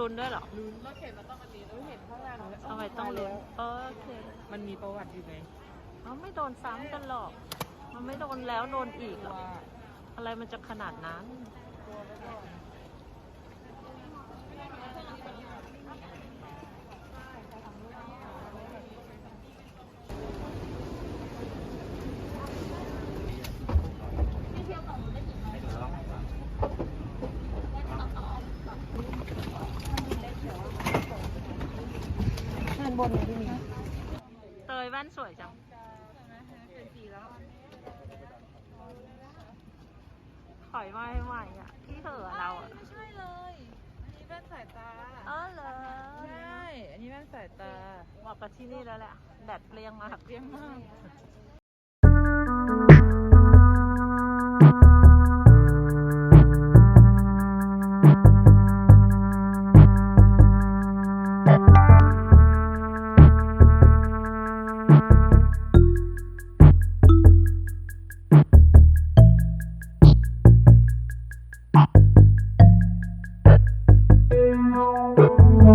ลุ้นด้วยเหรอลุ้นรถเข็นมันต้องอันนี้แล้วเห็นข้างล่างเลยทำไมต้องลุ้นโอเค มันมีประวัติอยู่ไงเขาไม่โดนซ้ำกันหรอก มันไม่โดนแล้วโดนอีกหรอกว่าอะไรมันจะขนาดนั้นข้างบน เนี่ยพี่มีเตยแว่นสวยจังเป็นสีแล้วถอยมาใหม่อะที่เหอะเราอะไม่ใช่เลย อันนี้แว่นสายตาเออเหรอใช่อันนี้แว่นสายตาเหมาะกับที่นี่แล้วแหละแดดเปรี้ยงมากเรียงมาก เ